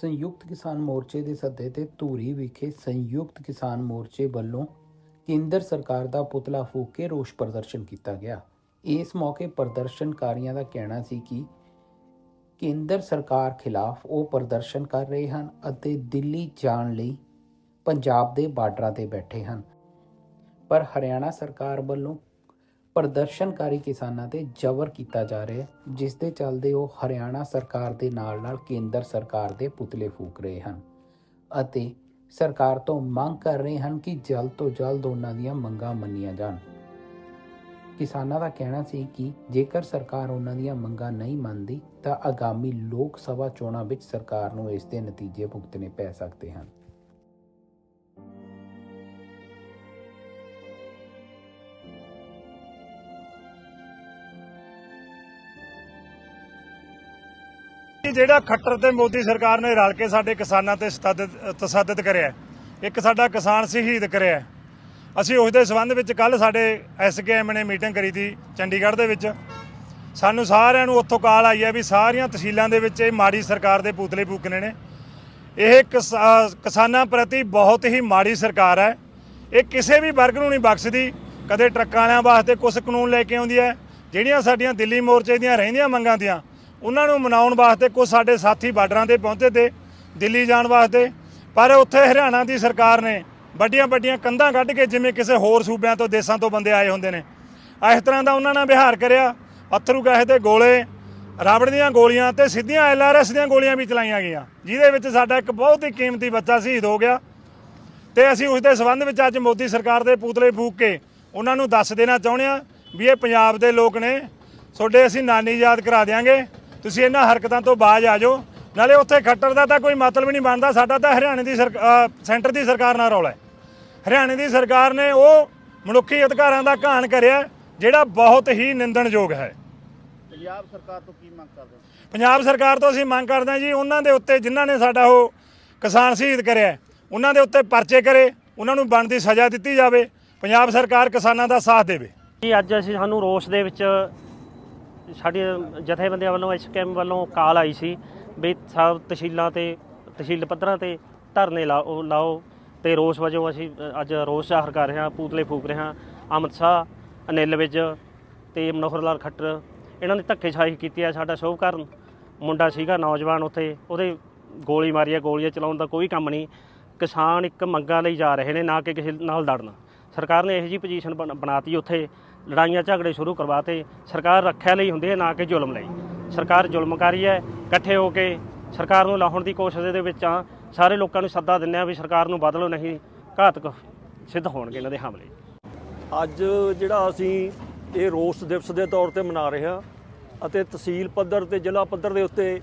ਸੰਯੁਕਤ ਕਿਸਾਨ ਮੋਰਚੇ ਦੇ ਸੱਦੇ ਤੇ ਧੂਰੀ ਵਿਖੇ ਸੰਯੁਕਤ ਕਿਸਾਨ ਮੋਰਚੇ ਵੱਲੋਂ ਕੇਂਦਰ ਸਰਕਾਰ ਦਾ ਪੁਤਲਾ ਫੂਕ ਕੇ ਰੋਸ ਪ੍ਰਦਰਸ਼ਨ ਕੀਤਾ ਗਿਆ। ਇਸ ਮੌਕੇ ਪ੍ਰਦਰਸ਼ਨਕਾਰੀਆਂ ਦਾ ਕਹਿਣਾ ਸੀ ਕਿ ਕੇਂਦਰ ਸਰਕਾਰ ਖਿਲਾਫ ਉਹ ਪ੍ਰਦਰਸ਼ਨ ਕਰ ਰਹੇ ਹਨ ਅਤੇ ਦਿੱਲੀ ਜਾਣ ਲਈ ਪੰਜਾਬ ਦੇ ਬਾਰਡਰਾਂ ਤੇ ਬੈਠੇ ਹਨ। ਪਰ ਹਰਿਆਣਾ ਸਰਕਾਰ ਵੱਲੋਂ ਪ੍ਰਦਰਸ਼ਨਕਾਰੀ ਕਿਸਾਨਾਂ ਤੇ ਜ਼ਬਰ ਕੀਤਾ ਜਾ ਰਿਹਾ ਹੈ, ਜਿਸ ਦੇ ਚੱਲਦੇ ਉਹ ਹਰਿਆਣਾ ਸਰਕਾਰ ਦੇ ਨਾਲ-ਨਾਲ ਕੇਂਦਰ ਸਰਕਾਰ ਦੇ ਪੁਤਲੇ ਫੂਕ ਰਹੇ ਹਨ ਅਤੇ ਸਰਕਾਰ ਤੋਂ ਮੰਗ ਕਰ ਰਹੇ ਹਨ ਕਿ ਜਲਦ ਤੋਂ ਜਲਦ ਉਹਨਾਂ ਦੀਆਂ ਮੰਗਾਂ ਮੰਨੀਆਂ ਜਾਣ। ਕਿਸਾਨਾਂ ਦਾ ਕਹਿਣਾ ਸੀ ਕਿ ਜੇਕਰ ਸਰਕਾਰ ਉਹਨਾਂ ਦੀਆਂ ਮੰਗਾਂ ਨਹੀਂ ਮੰਨਦੀ, ਤਾਂ ਆਗਾਮੀ ਲੋਕ ਸਭਾ ਚੋਣਾਂ ਵਿੱਚ ਸਰਕਾਰ ਨੂੰ ਇਸ ਦੇ ਨਤੀਜੇ ਭੁਗਤਣੇ ਪੈ ਸਕਦੇ ਹਨ। ਕਿ ਜਿਹੜਾ ਖੱਟਰ ਤੇ ਮੋਦੀ ਸਰਕਾਰ ਨੇ ਰਲ ਕੇ ਸਾਡੇ ਕਿਸਾਨਾਂ ਤੇ ਸਤੱਦਦ ਤਸੱਦਦ ਕਰਿਆ ਇੱਕ ਸਾਡਾ ਕਿਸਾਨ ਸ਼ਹੀਦ ਕਰਿਆ ਅਸੀਂ ਉਸ ਦੇ ਸਬੰਧ ਵਿੱਚ ਕੱਲ ਸਾਡੇ ਐਸਕੇਐਮ ਨੇ ਮੀਟਿੰਗ ਕਰੀ ਸੀ ਚੰਡੀਗੜ੍ਹ ਦੇ ਵਿੱਚ। ਸਾਨੂੰ ਸਾਰਿਆਂ ਨੂੰ ਉੱਥੋਂ ਕਾਲ ਆਈ ਹੈ ਵੀ ਸਾਰੀਆਂ ਤਹਿਸੀਲਾਂ ਦੇ ਵਿੱਚ ਇਹ ਮਾੜੀ ਸਰਕਾਰ ਦੇ ਪੂਤਲੇ ਫੂਕਣੇ ਨੇ। ਇਹ ਕਿਸਾਨਾਂ ਪ੍ਰਤੀ ਬਹੁਤ ਹੀ ਮਾੜੀ ਸਰਕਾਰ ਹੈ। ਇਹ ਕਿਸੇ ਵੀ ਵਰਗ ਨੂੰ ਨਹੀਂ ਬਖਸ਼ਦੀ। ਕਦੇ ਟਰੱਕਾਂ ਵਾਲਿਆਂ ਵਾਸਤੇ ਕੁਝ ਕਾਨੂੰਨ ਲੈ ਕੇ ਆਉਂਦੀ ਹੈ। ਜਿਹੜੀਆਂ ਸਾਡੀਆਂ ਦਿੱਲੀ ਮੋਰਚੇ ਦੀਆਂ ਰਹਿੰਦੀਆਂ ਮੰਗਾਂ ਦੀਆਂ ਉਹਨਾਂ ਨੂੰ ਮਨਾਉਣ ਵਾਸਤੇ ਕੁਝ ਸਾਡੇ ਸਾਥੀ ਬਾਰਡਰਾਂ ਤੇ ਪਹੁੰਚੇ ਤੇ ਦਿੱਲੀ ਜਾਣ ਵਾਸਤੇ। ਪਰ ਉੱਥੇ ਹਰਿਆਣਾ ਦੀ ਸਰਕਾਰ ਨੇ ਵੱਡੀਆਂ ਵੱਡੀਆਂ ਕੰਧਾਂ ਕੱਢ ਕੇ ਜਿਵੇਂ ਕਿਸੇ ਹੋਰ ਸੂਬਿਆਂ ਤੋਂ, ਦੇਸ਼ਾਂ ਤੋਂ ਬੰਦੇ ਆਏ ਹੁੰਦੇ ਨੇ। ਇਸ ਤਰ੍ਹਾਂ ਦਾ ਉਹਨਾਂ ਨਾਲ ਵਿਹਾਰ ਕਰਿਆ। ਪੱਥਰੂ ਗੈਸ ਦੇ ਗੋਲੇ ਰਾਬੜ ਦੀਆਂ ਗੋਲੀਆਂ ਤੇ ਸਿੱਧੀਆਂ ਐਲਆਰਐਸ ਦੀਆਂ ਗੋਲੀਆਂ ਵੀ ਚਲਾਈਆਂ ਗਈਆਂ। ਜਿਹਦੇ ਵਿੱਚ ਸਾਡਾ ਇੱਕ ਬਹੁਤ ਹੀ ਕੀਮਤੀ ਬੱਚਾ ਸ਼ਹੀਦ ਹੋ ਗਿਆ। ਤੇ ਅਸੀਂ ਉਸ ਦੇ ਸਬੰਧ ਵਿੱਚ ਅੱਜ ਮੋਦੀ ਸਰਕਾਰ ਦੇ ਪੂਤਲੇ ਫੂਕ ਕੇ ਉਹਨਾਂ ਨੂੰ ਦੱਸ ਦੇਣਾ ਚਾਹੁੰਦੇ ਆ ਵੀ ਇਹ ਪੰਜਾਬ ਦੇ ਲੋਕ ਨੇ। ਤੁਹਾਡੇ ਅਸੀਂ ਨਾਨੀ ਯਾਦ ਕਰਾ ਦਿਆਂਗੇ। ਤੁਸੀਂ ਇਹਨਾਂ ਹਰਕਤਾਂ ਤੋਂ ਬਾਜ਼ ਆ ਜਾਓ। ਨਾਲੇ ਉੱਥੇ ਖੱਟਰ ਦਾ ਤਾਂ ਕੋਈ ਮਤਲਬ ਨਹੀਂ ਬਣਦਾ। ਸਾਡਾ ਤਾਂ ਹਰਿਆਣੇ ਦੀ ਸਰਕ- ਅਹ ਸੈਂਟਰ ਦੀ ਸਰਕਾਰ ਨਾਲ ਰੌਲਾ ਹੈ। ਹਰਿਆਣੇ ਦੀ ਸਰਕਾਰ ਨੇ ਉਹ ਮਨੁੱਖੀ ਅਧਿਕਾਰਾਂ ਦਾ ਘਾਣ ਕਰਿਆ ਜਿਹੜਾ ਬਹੁਤ ਹੀ ਨਿੰਦਣਯੋਗ ਹੈ। ਪੰਜਾਬ ਸਰਕਾਰ ਤੋਂ ਕੀ ਮੰਗ ਕਰਦੇ ਹੋ? ਪੰਜਾਬ ਸਰਕਾਰ ਤੋਂ ਅਸੀਂ ਮੰਗ ਕਰਦੇ ਹਾਂ ਜੀ ਉਹਨਾਂ ਦੇ ਉੱਤੇ ਜਿਨ੍ਹਾਂ ਨੇ ਸਾਡਾ ਉਹ ਕਿਸਾਨ ਸ਼ਹੀਦ ਕਰਿਆ ਉਹਨਾਂ ਦੇ ਉੱਤੇ ਪਰਚੇ ਕਰੇ ਉਹਨਾਂ ਨੂੰ ਬਣਦੀ ਸਜ਼ਾ ਦਿੱਤੀ ਜਾਵੇ। ਪੰਜਾਬ ਸਰਕਾਰ ਕਿਸਾਨਾਂ ਦਾ ਸਾਥ ਦੇਵੇ। ਜੀ ਅੱਜ ਅਸੀਂ ਸਾਨੂੰ ਰੋਸ ਦੇ ਵਿੱਚ ਸਾਡੇ ਜਥੇਬੰਦੀਆਂ ਵੱਲੋਂ ਇਸ ਐਸਕੇਐਮ ਵੱਲੋਂ ਕਾਲ ਆਈ ਸੀ ਵੀ ਸਭ ਤਹਿਸੀਲਾਂ ਤੇ, ਤਹਿਸੀਲ ਪੱਧਰਾਂ ਤੇ ਧਰਨੇ ਲਾਓ ਲਾਓ ਤੇ ਰੋਸ ਵਜੋਂ ਅਸੀਂ ਅੱਜ ਰੋਸ ਜ਼ਾਹਰ ਕਰ ਰਹੇ ਹਾਂ, ਪੂਤਲੇ ਫੂਕ ਰਹੇ ਹਾਂ। ਅਮਿਤ ਸ਼ਾਹ, ਅਨਿਲ ਵਿਜ ਤੇ ਮਨੋਹਰ ਲਾਲ ਖੱਟਰ, ਇਹਨਾਂ ਨੇ ਧੱਕੇਸ਼ਾਹੀ ਕੀਤੀ ਆ। ਸਾਡਾ ਸ਼ੋਭਕਰਨ ਮੁੰਡਾ ਸੀਗਾ, ਨੌਜਵਾਨ ਉੱਥੇ, ਉਹਦੇ ਗੋਲੀ ਮਾਰੀ ਆ, ਗੋਲੀਆਂ ਚਲਾਉਣ ਦਾ ਕੋਈ ਕੰਮ ਨਹੀਂ। ਕਿਸਾਨ ਇੱਕ ਮੰਗਾਂ ਲਈ ਜਾ ਰਹੇ ਨੇ, ਨਾ ਕਿ ਕਿਸੇ ਨਾਲ ਲੜਨ। ਸਰਕਾਰ ਨੇ ਇਹੋ ਜਿਹੀ ਪੋਜੀਸ਼ਨ ਬਣਾਤੀ ਉੱਥੇ। ਲੜਾਈਆਂ ਝਗੜੇ ਸ਼ੁਰੂ ਕਰਵਾਤੇ। ਸਰਕਾਰ ਰੱਖਿਆ ਲਈ ਹੁੰਦੀ ਹੈ ਨਾ ਕਿ ਜ਼ੁਲਮ ਲਈ। ਸਰਕਾਰ ਜ਼ੁਲਮ ਜ਼ੁਲਮਕਾਰੀ ਹੈ, ਇਕੱਠੇ ਹੋ ਕੇ ਸਰਕਾਰ ਨੂੰ ਲਾਹੁਣ ਦੀ ਕੋਸ਼ਿਸ਼ ਦੇ ਵਿੱਚ ਆ ਸਾਰੇ ਲੋਕਾਂ ਨੂੰ ਸੱਦਾ ਦਿੰਦੇ ਆ ਵੀ ਸਰਕਾਰ ਨੂੰ ਬਦਲੋ, ਨਹੀਂ ਘਾਤਕ ਸਿੱਧ ਹੋਣਗੇ ਇਹਨਾਂ ਦੇ ਹਮਲੇ। ਅੱਜ ਜਿਹੜਾ ਅਸੀਂ ਇਹ ਰੋਸ ਦਿਵਸ ਦੇ ਤੌਰ ਤੇ ਮਨਾ ਰਹੇ ਹਾਂ ਅਤੇ ਤਹਿਸੀਲ ਪੱਧਰ ਤੇ ਜ਼ਿਲ੍ਹਾ ਪੱਧਰ ਦੇ ਉੱਤੇ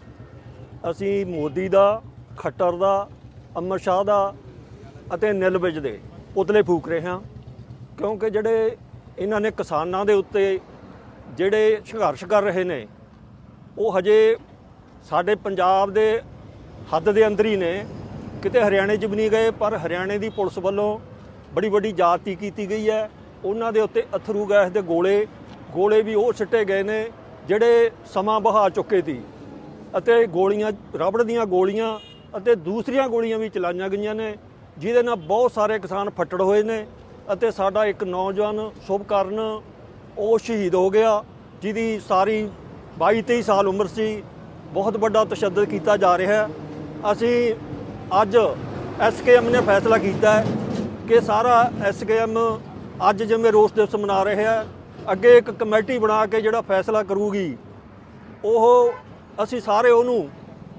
ਅਸੀਂ ਮੋਦੀ ਦਾ, ਖੱਟਰ ਦਾ ਅਮਰ ਸ਼ਾਹ ਦਾ ਅਤੇ ਨਿਲਵਿਜ ਦੇ ਪੁਤਲੇ ਫੂਕ ਰਹੇ ਹਾਂ। ਕਿਉਂਕਿ ਜਿਹੜੇ ਇਹਨਾਂ ਨੇ ਕਿਸਾਨਾਂ ਦੇ ਉੱਤੇ ਜਿਹੜੇ ਸੰਘਰਸ਼ ਕਰ ਰਹੇ ਨੇ, ਉਹ ਹਜੇ ਸਾਡੇ ਪੰਜਾਬ ਦੇ ਹੱਦ ਦੇ ਅੰਦਰ ਹੀ ਨੇ। ਕਿਤੇ ਹਰਿਆਣੇ 'ਚ ਵੀ ਨਹੀਂ ਗਏ, ਪਰ ਹਰਿਆਣੇ ਦੀ ਪੁਲਿਸ ਵੱਲੋਂ ਬੜੀ ਵੱਡੀ ਜਾਤੀ ਕੀਤੀ ਗਈ ਹੈ। ਉਹਨਾਂ ਦੇ ਉੱਤੇ ਅਥਰੂ ਗੈਸ ਦੇ ਗੋਲੇ ਗੋਲੇ ਵੀ ਉਹ ਸਿੱਟੇ ਗਏ ਨੇ, ਜਿਹੜੇ ਸਮਾਂ ਬਹਾ ਚੁੱਕੇ ਸੀ। ਅਤੇ ਗੋਲੀਆਂ, ਰਬੜ ਦੀਆਂ ਗੋਲੀਆਂ ਅਤੇ ਦੂਸਰੀਆਂ ਗੋਲੀਆਂ ਵੀ ਚਲਾਈਆਂ ਗਈਆਂ ਨੇ, ਜਿਹਦੇ ਨਾਲ ਬਹੁਤ ਸਾਰੇ ਕਿਸਾਨ ਫੱਟੜ ਹੋਏ ਨੇ। ਅਤੇ ਸਾਡਾ ਇੱਕ ਨੌਜਵਾਨ ਸ਼ੁਭਕਰਨ ਉਹ ਸ਼ਹੀਦ ਹੋ ਗਿਆ, ਜਿਹਦੀ ਸਾਰੀ 22 23 ਸਾਲ ਉਮਰ ਸੀ। ਬਹੁਤ ਵੱਡਾ ਤਸ਼ੱਦਦ ਕੀਤਾ ਜਾ ਰਿਹਾ ਹੈ। ਅਸੀਂ ਅੱਜ ਐਸਕੇਐਮ ਨੇ ਫੈਸਲਾ ਕੀਤਾ ਹੈ ਕਿ ਸਾਰਾ ਐਸਕੇਐਮ ਅੱਜ ਜਿਵੇਂ ਰੋਸ ਦਿਵਸ ਮਨਾ ਰਿਹਾ ਹੈ, ਅੱਗੇ ਇੱਕ ਕਮੇਟੀ ਬਣਾ ਕੇ ਜਿਹੜਾ ਫੈਸਲਾ ਕਰੂਗੀ, ਉਹ ਅਸੀਂ ਸਾਰੇ ਉਹਨੂੰ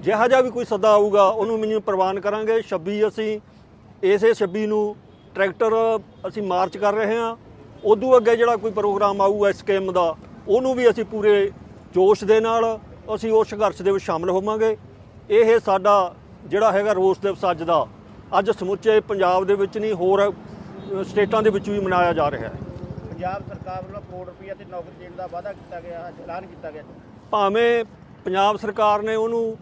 ਜਿਹਾ ਜਿਹਾ ਵੀ ਕੋਈ ਸੱਦਾ ਆਊਗਾ, ਉਹਨੂੰ ਮੈਨੂੰ ਪ੍ਰਵਾਨ ਕਰਾਂਗੇ। 26 ਅਸੀਂ, ਇਸੇ 26 ਨੂੰ ਟਰੈਕਟਰ ਅਸੀਂ ਮਾਰਚ ਕਰ ਰਹੇ ਹਾਂ। ਉਦੋਂ ਅੱਗੇ ਜਿਹੜਾ ਕੋਈ ਪ੍ਰੋਗਰਾਮ ਆਊ ਐਸਕੇਐਮ ਦਾ ਉਹਨੂੰ ਵੀ ਅਸੀਂ ਪੂਰੇ ਜੋਸ਼ ਦੇ ਨਾਲ ਅਸੀਂ ਉਸ ਸੰਘਰਸ਼ ਦੇ ਵਿੱਚ ਸ਼ਾਮਲ ਹੋਵਾਂਗੇ। ਇਹ ਸਾਡਾ ਜਿਹੜਾ ਹੈਗਾ ਰੋਸ ਦਿਵਸ ਅੱਜ ਦਾ ਅੱਜ ਸਮੁੱਚੇ ਪੰਜਾਬ ਦੇ ਵਿੱਚ ਨਹੀਂ ਹੋਰ ਸਟੇਟਾਂ ਦੇ ਵਿੱਚ ਵੀ ਮਨਾਇਆ ਜਾ ਰਿਹਾ ਹੈ। ਪੰਜਾਬ ਸਰਕਾਰ ਵੱਲੋਂ ਕਰੋੜ ਰੁਪਏ ਤੇ ਨੌਕਰੀ ਦੇਣ ਦਾ ਵਾਅਦਾ ਕੀਤਾ ਗਿਆ ਐਲਾਨ ਕੀਤਾ ਗਿਆ। ਭਾਵੇਂ ਪੰਜਾਬ ਸਰਕਾਰ ਨੇ ਉਹਨੂੰ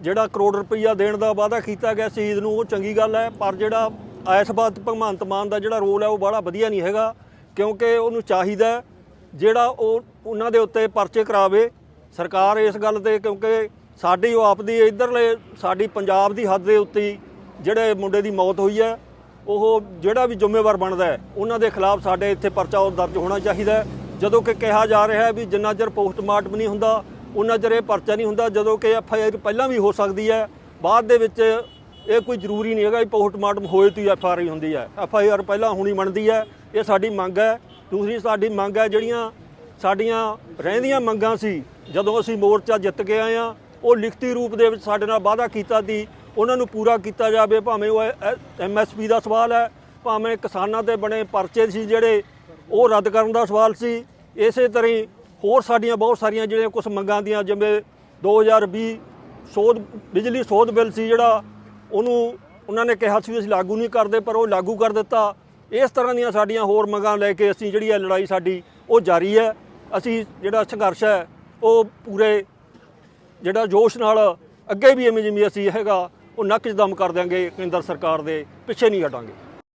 ਜਿਹੜਾ ਕਰੋੜ ਰੁਪਈਆ ਦੇਣ ਦਾ ਵਾਅਦਾ ਕੀਤਾ ਗਿਆ ਸ਼ਹੀਦ ਨੂੰ ਉਹ ਚੰਗੀ ਗੱਲ ਹੈ ਪਰ ਜਿਹੜਾ ਇਸ ਬਾਤ ਭਗਵੰਤ ਮਾਨ ਦਾ ਜਿਹੜਾ ਰੋਲ ਹੈ ਉਹ ਬੜਾ ਵਧੀਆ ਨਹੀਂ ਹੈਗਾ, ਕਿਉਂਕਿ ਉਹਨੂੰ ਚਾਹੀਦਾ ਜਿਹੜਾ ਉਹ ਉਹਨਾਂ ਦੇ ਉੱਤੇ ਪਰਚੇ ਕਰਾਵੇ। ਸਰਕਾਰ ਇਸ ਗੱਲ ਤੇ, ਕਿਉਂਕਿ ਸਾਡੀ ਉਹ ਆਪਦੀ ਇਧਰਲੇ, ਸਾਡੀ ਪੰਜਾਬ ਦੀ ਹੱਦ ਦੇ ਉੱਤੇ ਜਿਹੜੇ ਮੁੰਡੇ ਦੀ ਮੌਤ ਹੋਈ ਹੈ, ਉਹ ਜਿਹੜਾ ਵੀ ਜ਼ਿੰਮੇਵਾਰ ਬਣਦਾ ਹੈ, ਉਹਨਾਂ ਦੇ ਖਿਲਾਫ ਸਾਡੇ ਇੱਥੇ ਪਰਚਾ ਉਹ ਦਰਜ ਹੋਣਾ ਚਾਹੀਦਾ ਜਦੋਂ ਕਿ ਕਿਹਾ ਜਾ ਰਿਹਾ ਹੈ ਵੀ ਜਿੰਨਾ ਚਿਰ ਪੋਸਟਮਾਰਟਮ ਨਹੀਂ ਹੁੰਦਾ, ਉਹਨਾਂ ਚਿਰ ਇਹ ਪਰਚਾ ਨਹੀਂ ਹੁੰਦਾ, ਜਦੋਂ ਕਿ ਐਫ ਆਈ ਆਰ ਪਹਿਲਾਂ ਵੀ ਹੋ ਸਕਦੀ ਹੈ। ਬਾਅਦ ਦੇ ਵਿੱਚ ਇਹ ਕੋਈ ਜ਼ਰੂਰੀ ਨਹੀਂ ਹੈਗਾ ਵੀ ਪੋਸਟਮਾਰਟਮ ਹੋਏ ਤੋਂ ਐਫ ਆਰ ਆਈ ਹੁੰਦੀ ਹੈ। ਐਫ ਆਈ ਆਰ ਪਹਿਲਾਂ ਹੋਣੀ ਬਣਦੀ ਹੈ, ਇਹ ਸਾਡੀ ਮੰਗ ਹੈ। ਦੂਸਰੀ ਸਾਡੀ ਮੰਗ ਹੈ ਜਿਹੜੀਆਂ ਸਾਡੀਆਂ ਰਹਿੰਦੀਆਂ ਮੰਗਾਂ ਸੀ, ਜਦੋਂ ਅਸੀਂ ਮੋਰਚਾ ਜਿੱਤ ਕੇ ਆਏ ਆ ਉਹ ਲਿਖਤੀ ਰੂਪ ਦੇ ਵਿੱਚ ਸਾਡੇ ਨਾਲ ਵਾਅਦਾ ਕੀਤਾ ਸੀ। ਉਹਨਾਂ ਨੂੰ ਪੂਰਾ ਕੀਤਾ ਜਾਵੇ, ਭਾਵੇਂ ਉਹ ਐਮਐਸਪੀ ਦਾ ਸਵਾਲ ਹੈ, ਭਾਵੇਂ ਕਿਸਾਨਾਂ ਦੇ ਬਣੇ ਪਰਚੇ ਸੀ ਜਿਹੜੇ ਉਹ ਰੱਦ ਕਰਨ ਦਾ ਸਵਾਲ ਸੀ। ਇਸੇ ਤਰ੍ਹਾਂ ਹੀ ਹੋਰ ਸਾਡੀਆਂ ਬਹੁਤ ਸਾਰੀਆਂ ਜਿਹੜੀਆਂ ਕੁਝ ਮੰਗਾਂ ਦੀਆਂ, ਜਿਵੇਂ 2020 ਸੋਧ, ਬਿਜਲੀ ਸੋਧ ਬਿੱਲ ਸੀ ਜਿਹੜਾ ਉਹਨੂੰ ਉਹਨਾਂ ਨੇ ਕਿਹਾ ਸੀ ਵੀ ਅਸੀਂ ਲਾਗੂ ਨਹੀਂ ਕਰਦੇ, ਪਰ ਉਹ ਲਾਗੂ ਕਰ ਦਿੱਤਾ। ਇਸ ਤਰ੍ਹਾਂ ਦੀਆਂ ਸਾਡੀਆਂ ਹੋਰ ਮੰਗਾਂ ਲੈ ਕੇ ਅਸੀਂ ਜਿਹੜੀ ਹੈ ਲੜਾਈ ਸਾਡੀ, ਉਹ ਜਾਰੀ ਹੈ। ਅਸੀਂ ਜਿਹੜਾ ਸੰਘਰਸ਼ ਹੈ, ਉਹ ਪੂਰੇ ਜਿਹੜਾ ਜੋਸ਼ ਨਾਲ ਅੱਗੇ ਵੀ ਐਵੇਂ ਜਿਵੇਂ ਅਸੀਂ ਹੈਗਾ, ਉਹ ਨੱਕ ਦਮ ਕਰ ਦਿਆਂਗੇ ਕੇਂਦਰ ਸਰਕਾਰ ਦੇ, ਪਿੱਛੇ ਨਹੀਂ ਹਟਾਂਗੇ।